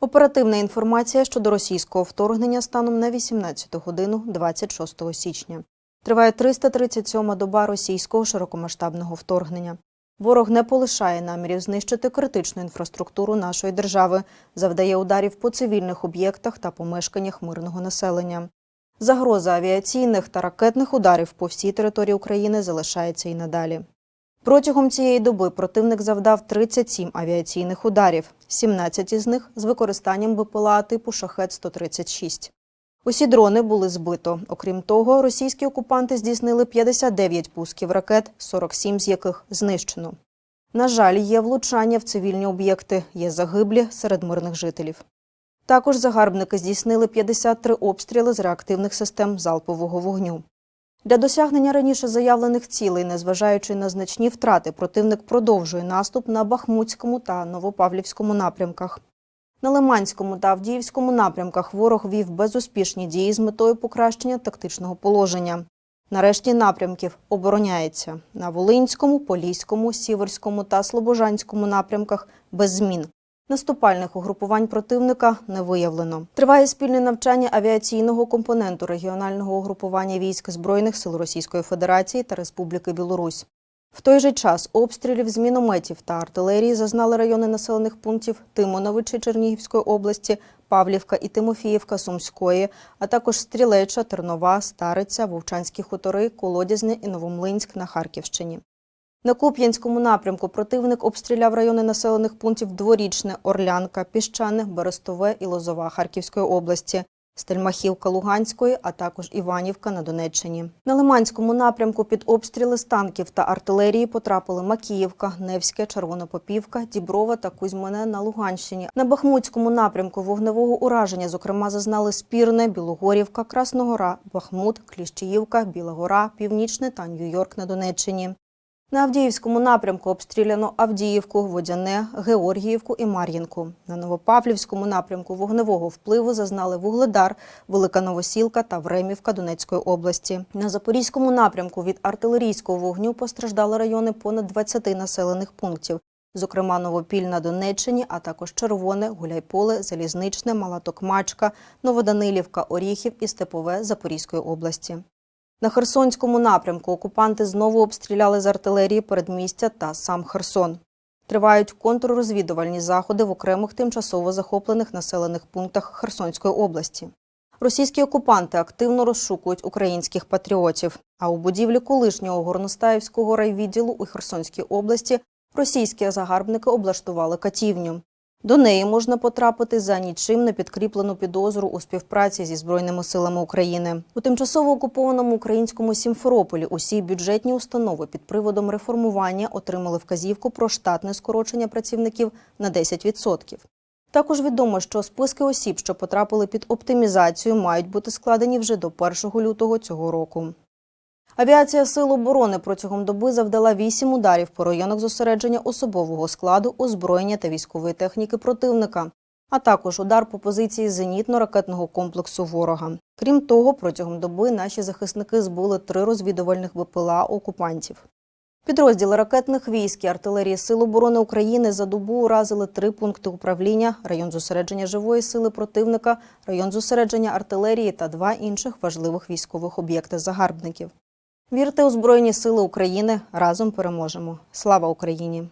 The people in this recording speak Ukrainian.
Оперативна інформація щодо російського вторгнення станом на 18 годину 26 січня. Триває 337-ма доба російського широкомасштабного вторгнення. Ворог не полишає намірів знищити критичну інфраструктуру нашої держави, завдає ударів по цивільних об'єктах та помешканнях мирного населення. Загроза авіаційних та ракетних ударів по всій території України залишається і надалі. Протягом цієї доби противник завдав 37 авіаційних ударів, 17 із них з використанням БПЛА типу «Шахет-136». Усі дрони були збито. Окрім того, російські окупанти здійснили 59 пусків ракет, 47 з яких знищено. На жаль, є влучання в цивільні об'єкти, є загиблі серед мирних жителів. Також загарбники здійснили 53 обстріли з реактивних систем залпового вогню. Для досягнення раніше заявлених цілей, незважаючи на значні втрати, противник продовжує наступ на Бахмутському та Новопавлівському напрямках. На Лиманському та Авдіївському напрямках ворог вів безуспішні дії з метою покращення тактичного положення. Нарешті напрямків обороняється на Волинському, Поліському, Сіверському та Слобожанському напрямках без змін. Наступальних угрупувань противника не виявлено. Триває спільне навчання авіаційного компоненту регіонального угрупування військ Збройних сил Російської Федерації та Республіки Білорусь. В той же час обстрілів з мінометів та артилерії зазнали райони населених пунктів Тимоновичі Чернігівської області, Павлівка і Тимофіївка Сумської, а також Стрілеча, Тернова, Стариця, Вовчанські хутори, Колодязне і Новомлинськ на Харківщині. На Куп'янському напрямку противник обстріляв райони населених пунктів Дворічне, Орлянка, Піщане, Берестове і Лозова Харківської області, Стельмахівка Луганської, а також Іванівка на Донеччині. На Лиманському напрямку під обстріли з танків та артилерії потрапили Макіївка, Невське, Червонопопівка, Діброва та Кузьмине на Луганщині. На Бахмутському напрямку вогневого ураження, зокрема, зазнали Спірне, Білогорівка, Красногора, Бахмут, Кліщіївка, Біла Гора, Північне та Нью-Йорк на Донеччині. На Авдіївському напрямку обстріляно Авдіївку, Водяне, Георгіївку і Мар'їнку. На Новопавлівському напрямку вогневого впливу зазнали Вугледар, Велика Новосілка та Времівка Донецької області. На Запорізькому напрямку від артилерійського вогню постраждали райони понад 20 населених пунктів, зокрема Новопіль на Донеччині, а також Червоне, Гуляйполе, Залізничне, Мала Токмачка, Новоданилівка, Оріхів і Степове Запорізької області. На Херсонському напрямку окупанти знову обстріляли з артилерії передмістя та сам Херсон. Тривають контррозвідувальні заходи в окремих тимчасово захоплених населених пунктах Херсонської області. Російські окупанти активно розшукують українських патріотів. А у будівлі колишнього горностаївського райвідділу у Херсонській області російські загарбники облаштували катівню. До неї можна потрапити за нічим не підкріплену підозру у співпраці зі Збройними силами України. У тимчасово окупованому українському Сімферополі усі бюджетні установи під приводом реформування отримали вказівку про штатне скорочення працівників на 10%. Також відомо, що списки осіб, що потрапили під оптимізацію, мають бути складені вже до 1 лютого цього року. Авіація Сил оборони протягом доби завдала вісім ударів по районах зосередження особового складу, озброєння та військової техніки противника, а також удар по позиції зенітно-ракетного комплексу ворога. Крім того, протягом доби наші захисники збили три розвідувальних БПЛА окупантів. Підрозділи ракетних військ і артилерії Сил оборони України за добу уразили три пункти управління, район зосередження живої сили противника, район зосередження артилерії та два інших важливих військових об'єкти загарбників. Вірте у Збройні Сили України. Разом переможемо. Слава Україні!